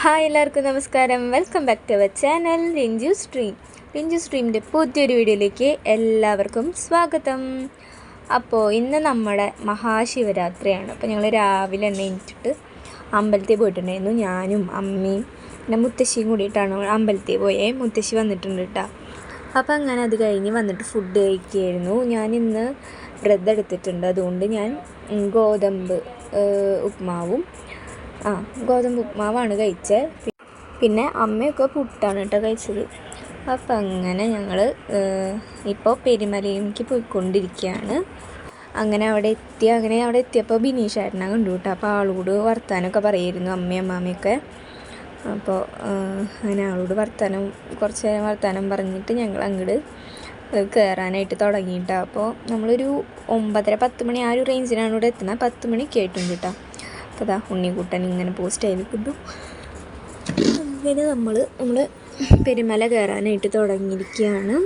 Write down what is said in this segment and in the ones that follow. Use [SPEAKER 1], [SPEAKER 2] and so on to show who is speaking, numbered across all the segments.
[SPEAKER 1] Hi എല്ലാവർക്കും നമസ്കാരം. Welcome back to our channel Rinju stream Rinju സ്ട്രീമിന്റെ പുതിയൊരു വീഡിയോയിലേക്ക് എല്ലാവർക്കും സ്വാഗതം. അപ്പോൾ ഇന്ന് നമ്മുടെ മഹാശിവരാത്രിയാണ്. അപ്പോൾ ഞങ്ങൾ രാവിലെ തന്നെ എണീറ്റിട്ട് അമ്പലത്തിൽ പോയിട്ടുണ്ടായിരുന്നു. ഞാനും അമ്മയും പിന്നെ മുത്തശ്ശിയും കൂടിയിട്ടാണ് അമ്പലത്തിൽ പോയേ. മുത്തശ്ശി വന്നിട്ടുണ്ട് കേട്ടോ അപ്പോൾ അങ്ങനെ അത് കഴിഞ്ഞ് വന്നിട്ട് ഫുഡ് കഴിക്കുകയായിരുന്നു. ഞാൻ ഇന്ന് വ്രതം എടുത്തിട്ടുണ്ട്. അതുകൊണ്ട് ഞാൻ ഗോതമ്പ് ഉപ്മാവും ആ ഗോതമ്പ് ഉപ്മാവാണ് കഴിച്ചത് പിന്നെ അമ്മയൊക്കെ പുട്ടാണ് കേട്ടോ കഴിച്ചത്. അപ്പം അങ്ങനെ ഞങ്ങൾ ഇപ്പോൾ പെരുമലയിലേക്ക് പോയിക്കൊണ്ടിരിക്കുകയാണ് അങ്ങനെ അവിടെ എത്തി അങ്ങനെ അവിടെ എത്തിയപ്പോൾ ബിനീഷ് ഏട്ടനെ കണ്ടു കേട്ടോ. അപ്പോൾ ആളോട് വർത്താനമൊക്കെ പറയായിരുന്നു അമ്മയും അമ്മാമ്മയൊക്കെ അപ്പോൾ അങ്ങനെ ആളോട് വർത്താനം കുറച്ച് നേരം വർത്താനം പറഞ്ഞിട്ട് ഞങ്ങൾ അങ്ങോട്ട് കയറാനായിട്ട് തുടങ്ങിയിട്ടാണ് അപ്പോൾ നമ്മളൊരു ഒമ്പതര പത്ത് മണി ആ ഒരു റേഞ്ചിനാണ് ഇവിടെ എത്തുന്നത്. പത്ത് മണി കേട്ടും കേട്ടോ. അപ്പോൾ അതാ ഉണ്ണിക്കുട്ടൻ ഇങ്ങനെ പോസ്റ്റ് ആയി നിൽക്കുന്നു അങ്ങനെ നമ്മൾ നമ്മൾ പെരുമല കയറാനായിട്ട് തുടങ്ങിയിരിക്കുകയാണ്.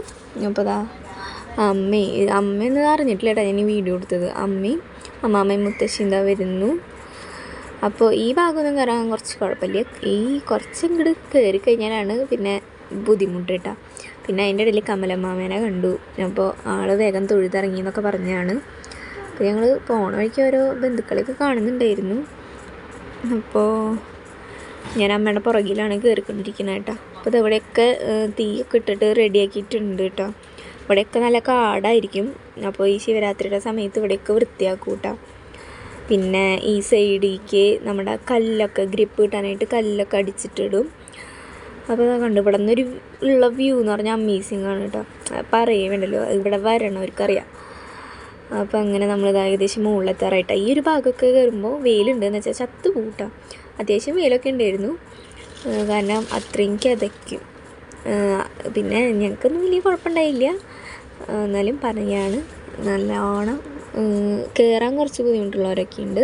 [SPEAKER 1] അപ്പോൾ അതാ അമ്മ എന്ന് അറിഞ്ഞിട്ടില്ല കേട്ടോ ഞാൻ വീഡിയോ എടുത്തത്. അമ്മയും അമ്മാമ്മയും മുത്തശ്ശി എന്താ വരുന്നു. അപ്പോൾ ഈ ഭാഗമൊന്നും കയറാൻ കുറച്ച് കുഴപ്പമില്ല. ഈ കുറച്ച് ഇങ്ങോട്ട് കയറി കഴിഞ്ഞാലാണ് പിന്നെ ബുദ്ധിമുട്ട് കേട്ടോ പിന്നെ അതിന്റെ ഇടയിൽ കമലമ്മാമേനെ കണ്ടു. അപ്പോൾ ആൾ വേഗം തൊഴുതിറങ്ങി എന്നൊക്കെ പറഞ്ഞാണ്. അപ്പോൾ ഞങ്ങൾ പോണ വഴിക്ക് ഓരോ ബന്ധുക്കളെയൊക്കെ കാണുന്നുണ്ടായിരുന്നു. അപ്പോൾ ഞാൻ അമ്മയുടെ പുറകിലാണ് കയറിക്കൊണ്ടിരിക്കുന്നത് കേട്ടോ അപ്പോൾ ഇവിടെയൊക്കെ തീയൊക്കെ ഇട്ടിട്ട് റെഡിയാക്കിയിട്ടുണ്ട് കേട്ടോ ഇവിടെയൊക്കെ നല്ല കാടായിരിക്കും. അപ്പോൾ ഈ ശിവരാത്രിയുടെ സമയത്ത് ഇവിടെയൊക്കെ വൃത്തിയാക്കും കേട്ടോ പിന്നെ ഈ സൈഡിലേക്ക് നമ്മുടെ കല്ലൊക്കെ ഗ്രിപ്പ് കിട്ടാനായിട്ട് കല്ലൊക്കെ അടിച്ചിട്ടിടും. അപ്പോൾ കണ്ടു ഇവിടെ നിന്നൊരു ഉള്ള വ്യൂ എന്ന് പറഞ്ഞാൽ അമേസിങ് ആണ് കേട്ടോ പറയേ വേണ്ടല്ലോ ഇവിടെ വരണവർക്കറിയാം. അപ്പോൾ അങ്ങനെ നമ്മൾ ഏകദേശം മുകളിലെത്താറായിട്ട്. ഈ ഒരു ഭാഗമൊക്കെ കയറുമ്പോൾ വെയിലുണ്ട് എന്ന് വെച്ചാൽ ചത്ത് കൂട്ടാം അത്യാവശ്യം വെയിലൊക്കെ ഉണ്ടായിരുന്നു. കാരണം അത്രയും കിതയ്ക്കും. പിന്നെ ഞങ്ങൾക്കൊന്നും വലിയ കുഴപ്പമുണ്ടായില്ല. എന്നാലും പറയാണ് നല്ലോണം കയറാൻ കുറച്ച് ബുദ്ധിമുട്ടുള്ളവരൊക്കെ ഉണ്ട്.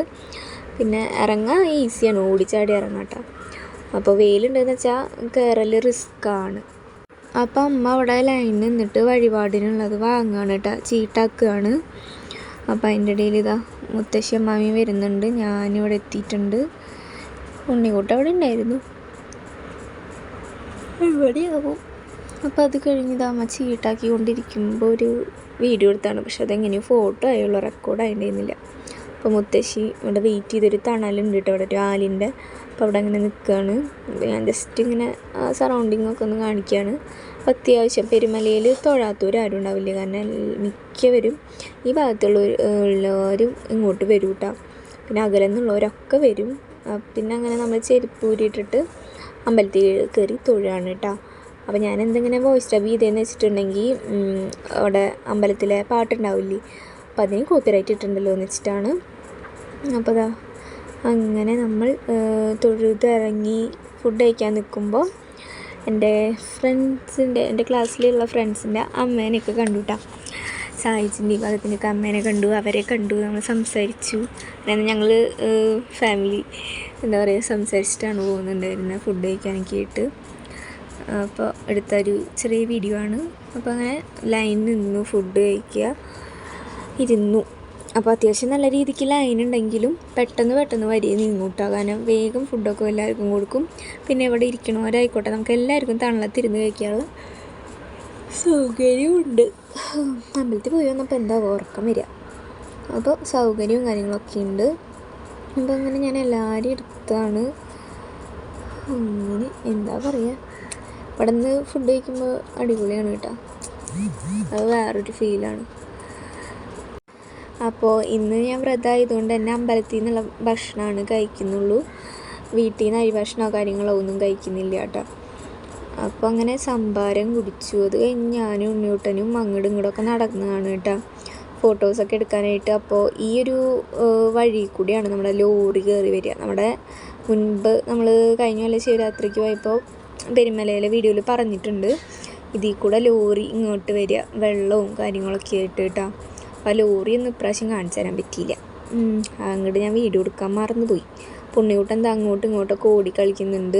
[SPEAKER 1] പിന്നെ ഇറങ്ങാൻ ഈസിയാണ്. ഓടിച്ചാടി ഇറങ്ങാം കേട്ടോ അപ്പോൾ വെയിലുണ്ടെന്ന് വെച്ചാൽ കയറൽ റിസ്ക്കാണ്. അപ്പം അമ്മ അവിടെ ലൈനിൽ നിന്നിട്ട് വഴിപാടിനുള്ളത് വാങ്ങുകയാണ് കേട്ടോ. ചീട്ടാക്കുകയാണ് അപ്പം അതിന്റെ ഇടയിൽ ഇതാ മുത്തശ്ശി മാമി വരുന്നുണ്ട്. ഞാനിവിടെ എത്തിയിട്ടുണ്ട്. ഉണ്ണിക്കുട്ട അവിടെ ഉണ്ടായിരുന്നു. എവിടെയാവും അപ്പോൾ അത് കഴിഞ്ഞ് ഇതാ അമ്മ ചീട്ടാക്കി കൊണ്ടിരിക്കുമ്പോൾ ഒരു വീഡിയോ എടുത്താണ്. പക്ഷെ അതെങ്ങനെയോ ഫോട്ടോ ആയുള്ള. റെക്കോർഡ് ആയിട്ടുണ്ടായിരുന്നില്ല അപ്പോൾ മുത്തശ്ശി ഇവിടെ വെയിറ്റ് ചെയ്തൊരു തണലുണ്ട് കേട്ടോ അവിടെ ഒരു ആലിന്റെ. അപ്പോൾ അവിടെ അങ്ങനെ നിൽക്കുകയാണ് ഞാൻ ജസ്റ്റ് ഇങ്ങനെ സറൗണ്ടിങ് ഒക്കെ ഒന്ന് കാണിക്കുകയാണ് അപ്പോൾ അത്യാവശ്യം പെരുമലയിൽ തൊഴാത്തവരാരും ഉണ്ടാവില്ല. കാരണം മിക്കവരും ഈ ഭാഗത്തുള്ള ഉള്ളവരും ഇങ്ങോട്ട് വരും കേട്ടോ പിന്നെ അകലെ നിന്നുള്ളവരൊക്കെ വരും. പിന്നെ അങ്ങനെ നമ്മൾ ചെരുപ്പ് ഊരിയിട്ടിട്ട് അമ്പലത്തിൽ കയറി തൊഴുകയാണ് കേട്ടോ അപ്പോൾ ഞാൻ എന്തെങ്കിലും വോയിസ് ഡബ് ചെയ്തതെന്ന് വെച്ചിട്ടുണ്ടെങ്കിൽ അവിടെ അമ്പലത്തിലെ പാട്ടുണ്ടാവില്ലേ അപ്പോൾ അതിന് കോപ്പിറൈറ്റ് ഇട്ടുണ്ടല്ലോ എന്ന് വെച്ചിട്ടാണ്. അപ്പോൾ അതാ അങ്ങനെ നമ്മൾ തൊഴുതിറങ്ങി ഫുഡ് കഴിക്കാൻ നിൽക്കുമ്പോൾ എന്റെ ഫ്രണ്ട്സിന്റെ എന്റെ ക്ലാസ്സിലുള്ള ഫ്രണ്ട്സിന്റെ അമ്മേനെയൊക്കെ കണ്ടു കേട്ടോ സായിച്ചിന്റെ ഭാഗത്തിന്റെയൊക്കെ അമ്മേനെ കണ്ടു അവരെ കണ്ടു നമ്മൾ സംസാരിച്ചു. അങ്ങനെ ഞങ്ങൾ ഫാമിലി എന്താ പറയുക സംസാരിച്ചിട്ടാണ് പോകുന്നുണ്ടായിരുന്നത് ഫുഡ് കഴിക്കാനൊക്കെ ആയിട്ട്. അപ്പോൾ എടുത്തൊരു ചെറിയ വീഡിയോ ആണ്. അപ്പോൾ അങ്ങനെ ലൈൻ നിന്നു ഫുഡ് കഴിക്കുക. ഇരുന്നു. അപ്പോൾ അത്യാവശ്യം നല്ല രീതിക്ക് ലൈൻ ഉണ്ടെങ്കിലും പെട്ടെന്ന് പെട്ടെന്ന് വരിയെ നീങ്ങൂട്ടോ കാരണം വേഗം ഫുഡൊക്കെ എല്ലാവർക്കും കൊടുക്കും. പിന്നെ ഇവിടെ ഇരിക്കണവരായിക്കോട്ടെ. നമുക്ക് എല്ലാവർക്കും തണലത്തിരുന്ന് കഴിക്കാനുള്ള സൗകര്യമുണ്ട് അമ്പലത്തിൽ പോയി വന്നപ്പോൾ എന്താ ഉറക്കം വരിക. അപ്പോൾ സൗകര്യവും കാര്യങ്ങളൊക്കെ ഉണ്ട്. അപ്പോൾ അങ്ങനെ ഞാൻ എല്ലാവരും എടുത്താണ്. അങ്ങനെ എന്താ പറയുക ഇവിടെ നിന്ന് ഫുഡ് കഴിക്കുമ്പോൾ അടിപൊളിയാണ് കേട്ടോ. അത് വേറൊരു ഫീലാണ് അപ്പോൾ ഇന്ന് ഞാൻ വ്രതമായതുകൊണ്ട് തന്നെ അമ്പലത്തിൽ നിന്നുള്ള ഭക്ഷണമാണ് കഴിക്കുന്നുള്ളൂ. വീട്ടിൽ നിന്ന് അരി ഭക്ഷണമോ കാര്യങ്ങളോ ഒന്നും കഴിക്കുന്നില്ല കേട്ടോ. അപ്പോൾ അങ്ങനെ സംഭാരം കുടിച്ചു. അത് കഴിഞ്ഞ് ഞാനും ഉണ്ണിയൂട്ടനും അങ്ങോട്ടും ഇങ്ങോട്ടൊക്കെ നടന്നതാണ് കേട്ടോ. ഫോട്ടോസൊക്കെ എടുക്കാനായിട്ട്. അപ്പോൾ ഈ ഒരു വഴി കൂടിയാണ് നമ്മുടെ ലോറി കയറി വരിക. നമ്മുടെ മുൻപ് നമ്മൾ കഴിഞ്ഞ കൊല്ലം ശിവരാത്രിക്ക് പോയപ്പോൾ പെരുമലയിലെ വീഡിയോയിൽ പറഞ്ഞിട്ടുണ്ട്. ഇതിൽ കൂടെ ലോറി ഇങ്ങോട്ട് വരിക. വെള്ളവും കാര്യങ്ങളൊക്കെ ആയിട്ട് കേട്ടോ. അപ്പോൾ ആ ലോറിയൊന്നും ഇപ്രാവശ്യം കാണിച്ചു തരാൻ പറ്റിയില്ല അങ്ങോട്ട് ഞാൻ വീഡിയോ എടുക്കാൻ മറന്നുപോയി. പുണ്ണിയൂട്ടൻ എന്താ അങ്ങോട്ടും ഇങ്ങോട്ടൊക്കെ ഓടി കളിക്കുന്നുണ്ട്.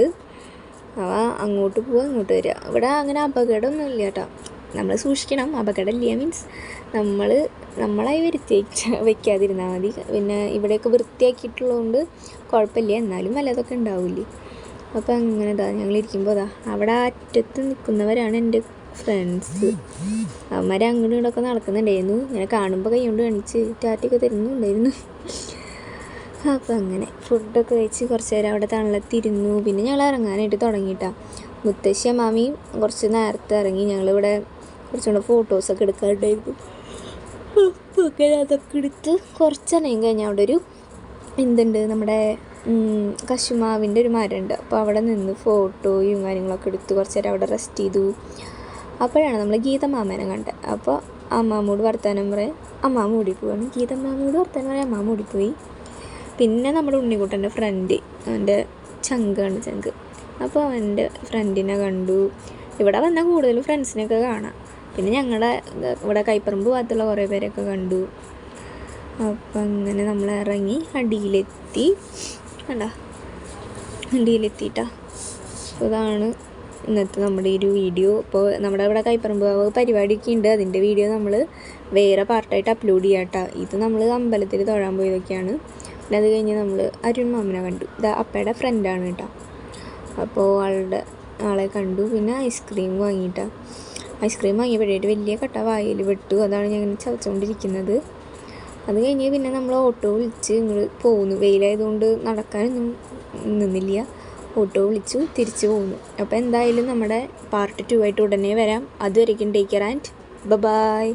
[SPEAKER 1] അവ അങ്ങോട്ട് പോവുക അങ്ങോട്ട് വരിക ഇവിടെ അങ്ങനെ അപകടമൊന്നും ഇല്ല കേട്ടോ നമ്മൾ സൂക്ഷിക്കണം അപകടമില്ല മീൻസ് നമ്മൾ നമ്മളായി വരുത്തി വയ്ക്കാതിരുന്നാൽ മതി. പിന്നെ ഇവിടെയൊക്കെ വൃത്തിയാക്കിയിട്ടുള്ളതുകൊണ്ട് കുഴപ്പമില്ല എന്നാലും വല്ലതൊക്കെ ഉണ്ടാവില്ലേ. അപ്പോൾ അങ്ങനെ ഇതാ ഞങ്ങളിരിക്കുമ്പോൾ അതാ അവിടെ അറ്റത്ത് നിൽക്കുന്നവരാണ് എന്റെ ഫ്രണ്ട്സ് അവന്മാർ അങ്ങോട്ടും ഇങ്ങോട്ടൊക്കെ നടക്കുന്നുണ്ടായിരുന്നു. ഇങ്ങനെ കാണുമ്പോൾ കൈ കൊണ്ട് കാണിച്ച് ടാറ്റൊക്കെ തരുന്നുണ്ടായിരുന്നു. അപ്പോൾ അങ്ങനെ ഫുഡൊക്കെ കഴിച്ച് കുറച്ച് നേരം അവിടെ തണലത്തിരുന്നു. പിന്നെ ഞങ്ങൾ ഇറങ്ങാനായിട്ട് തുടങ്ങിയിട്ടാ. മുത്തശ്ശി മാമിയും കുറച്ച് നേരത്തെ ഇറങ്ങി. ഞങ്ങളിവിടെ കുറച്ചുകൂടെ ഫോട്ടോസൊക്കെ എടുക്കാറുണ്ടായിരുന്നു. അങ്ങനെ അതൊക്കെ എടുത്ത് കുറച്ച് സമയം കഴിഞ്ഞാൽ അവിടെ ഒരു എന്തുണ്ട് നമ്മുടെ കശുമാവിന്റെ ഒരു മരമുണ്ട്. അപ്പോൾ അവിടെ നിന്ന് ഫോട്ടോയും കാര്യങ്ങളൊക്കെ എടുത്ത് കുറച്ച് നേരം അവിടെ റെസ്റ്റ് ചെയ്തു. അപ്പോഴാണ് നമ്മൾ ഗീതമാമേനെ കണ്ടത്. അപ്പോൾ അമ്മാമ്മോട് വർത്തമാനം പറയും അമ്മാമ്മ ഓടിപ്പോവാണ് ഗീതമാമോട് വർത്തമാനം പറയാം അമ്മാമ്മ ഓടിപ്പോയി പിന്നെ നമ്മുടെ ഉണ്ണിക്കുട്ടന്റെ ഫ്രണ്ട് അവന്റെ ചങ്കാണ് ചങ്ക്. അപ്പോൾ അവന്റെ ഫ്രണ്ടിനെ കണ്ടു. ഇവിടെ വന്നാൽ കൂടുതലും ഫ്രണ്ട്സിനെയൊക്കെ കാണാം. പിന്നെ ഞങ്ങളുടെ ഇവിടെ കൈപ്പറമ്പ് ഭാഗത്തുള്ള കുറേ പേരൊക്കെ കണ്ടു. അപ്പം അങ്ങനെ നമ്മൾ ഇറങ്ങി അടിയിലെത്തി. കണ്ട? അടിയിലെത്തിയിട്ടാ. അപ്പോൾ ഇതാണ് ഇന്നത്തെ നമ്മുടെ ഒരു വീഡിയോ. ഇപ്പോൾ നമ്മുടെ അവിടെ കൈപ്പറമ്പ് കാവ് പരിപാടിയൊക്കെ ഉണ്ട്. അതിന്റെ വീഡിയോ നമ്മൾ വേറെ പാർട്ടായിട്ട് അപ്ലോഡ് ചെയ്യാട്ട ഇത് നമ്മൾ അമ്പലത്തിൽ തൊഴാൻ പോയതൊക്കെയാണ്. പിന്നെ അത് കഴിഞ്ഞ് നമ്മൾ അരുൺ മാമനെ കണ്ടു. ഇത് അപ്പയുടെ ഫ്രണ്ടാണ് കേട്ടോ അപ്പോൾ ആളുടെ ആളെ കണ്ടു. പിന്നെ ഐസ്ക്രീം വാങ്ങിയിട്ട ഐസ്ക്രീം വാങ്ങിയപ്പോഴായിട്ട് വലിയ കട്ട വായിൽ വെട്ടു. അതാണ് ഞാൻ ഇങ്ങനെ ചവച്ചുകൊണ്ടിരിക്കുന്നത് അത് കഴിഞ്ഞ് പിന്നെ നമ്മൾ ഓട്ടോ വിളിച്ച് ഇങ്ങോട്ട് പോകുന്നു വെയിലായതുകൊണ്ട് നടക്കാനൊന്നും നിന്നില്ല. ഓട്ടോ വിളിച്ചു തിരിച്ചു പോകുന്നു അപ്പോൾ എന്തായാലും നമ്മുടെ പാർട്ട് ടു ആയിട്ട് ഉടനെ വരാം. അതുവരെയ്ക്കും take care and bye bye